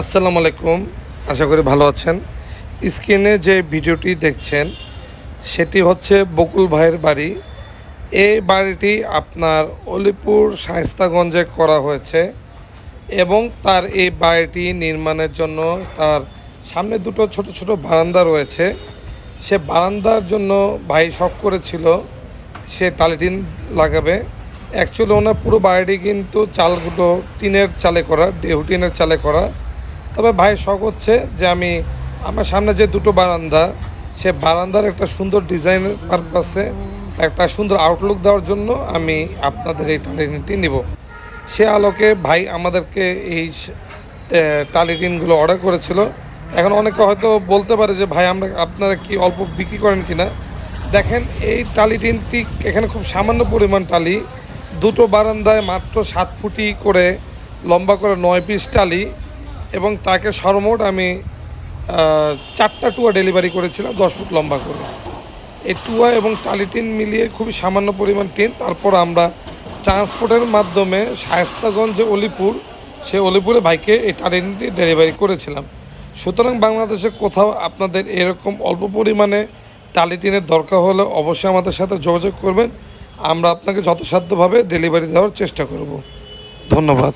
আসসালামু আলাইকুম। আশা করি ভালো আছেন। স্ক্রিনে যে ভিডিওটি দেখছেন, সেটি হচ্ছে বকুল ভাইয়ের বাড়ি। এই বাড়িটি আপনার অলিপুর শায়স্তাগঞ্জে করা হয়েছে এবং তার এই বাড়িটি নির্মাণের জন্য তার সামনে দুটো ছোট ছোট বারান্দা রয়েছে। সে বারান্দার জন্য ভাই শখ করেছিল, সে টালিটিন লাগাবে। অ্যাকচুয়ালি ওনার পুরো বাড়িটি কিন্তু চালগুলো টিনের চালে করা, ডেহু টিনের চালে করা। তবে ভাই শখ হচ্ছে যে আমি আমার সামনে যে দুটো বারান্দা, সে বারান্দার একটা সুন্দর ডিজাইনের পারপাসে একটা সুন্দর আউটলুক দেওয়ার জন্য আমি আপনাদের এই টালিটিনটি নিব। সে আলোকে ভাই আমাদেরকে এই টালিটিনগুলো অর্ডার করেছিল। এখন অনেকে হয়তো বলতে পারে যে, ভাই, আমরা আপনারা কি অল্প বিক্রি করেন কিনা? দেখেন, এই টালিটিনটি এখানে খুব সামান্য পরিমাণ টালি। দুটো বারান্দায় মাত্র সাত ফুটি করে, লম্বা করে নয় পিস টালি। এবং তাকে সর্বমোট আমি চারটা টুয়া ডেলিভারি করেছিলাম, দশ ফুট লম্বা করে। এই টুয়া এবং টালি টিন মিলিয়ে খুবই সামান্য পরিমাণ টিন তারপর আমরা ট্রান্সপোর্টের মাধ্যমে শায়স্তাগঞ্জে, অলিপুর, সে অলিপুরে ভাইকে এই টালিটি ডেলিভারি করেছিলাম। সুতরাং বাংলাদেশে কোথাও আপনাদের এরকম অল্প পরিমাণে টালি টিনের দরকার হলে অবশ্যই আমাদের সাথে যোগাযোগ করবেন। আমরা আপনাকে যথাসাধ্যভাবে ডেলিভারি দেওয়ার চেষ্টা করব। ধন্যবাদ।